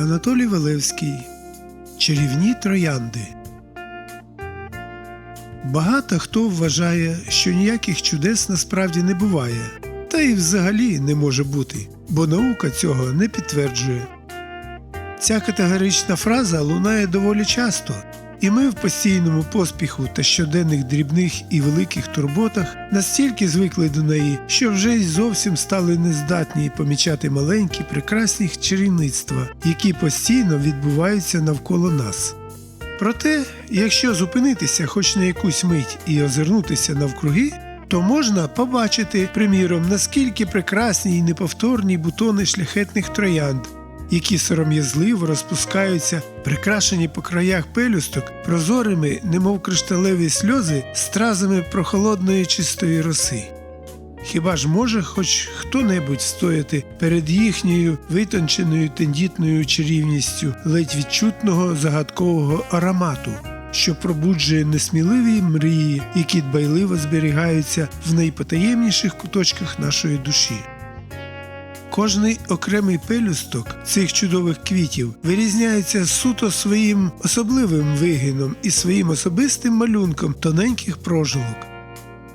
Анатолій Валевський Чарівні троянди. Багато хто вважає, що ніяких чудес насправді не буває, та й взагалі не може бути, бо наука цього не підтверджує. Ця категорична фраза лунає доволі часто, і ми в постійному поспіху та щоденних дрібних і великих турботах настільки звикли до неї, що вже й зовсім стали нездатні помічати маленькі прекрасні чарівництва, які постійно відбуваються навколо нас. Проте, якщо зупинитися хоч на якусь мить і озирнутися навкруги, то можна побачити, приміром, наскільки прекрасні і неповторні бутони шляхетних троянд, які сором'язливо розпускаються, прикрашені по краях пелюсток прозорими, немов кришталеві сльози, стразами прохолодної чистої роси. Хіба ж може хоч хто-небудь стояти перед їхньою витонченою тендітною чарівністю ледь відчутного загадкового аромату, що пробуджує несміливі мрії, які дбайливо зберігаються в найпотаємніших куточках нашої душі. Кожний окремий пелюсток цих чудових квітів вирізняється суто своїм особливим вигином і своїм особистим малюнком тоненьких прожилок.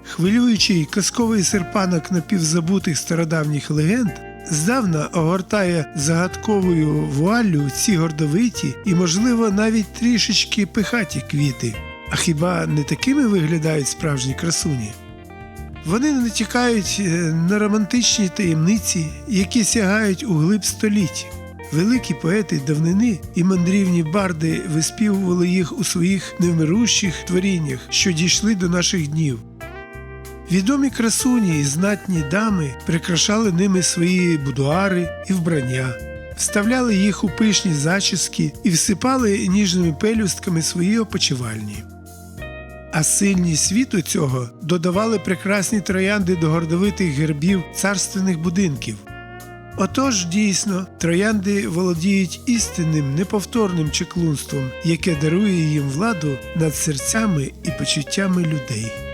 Хвилюючий казковий серпанок напівзабутих стародавніх легенд здавна огортає загадковою вуаллю ці гордовиті і, можливо, навіть трішечки пихаті квіти. А хіба не такими виглядають справжні красуні? Вони натякають е, на романтичні таємниці, які сягають у глиб століть. Великі поети давнини і мандрівні барди виспівували їх у своїх невмирущих творіннях, що дійшли до наших днів. Відомі красуні і знатні дами прикрашали ними свої будуари і вбрання, вставляли їх у пишні зачіски і всипали ніжними пелюстками свої опочивальні. А сильні світу цього додавали прекрасні троянди до гордовитих гербів царственних будинків. Отож, дійсно, троянди володіють істинним неповторним чеклунством, яке дарує їм владу над серцями і почуттями людей.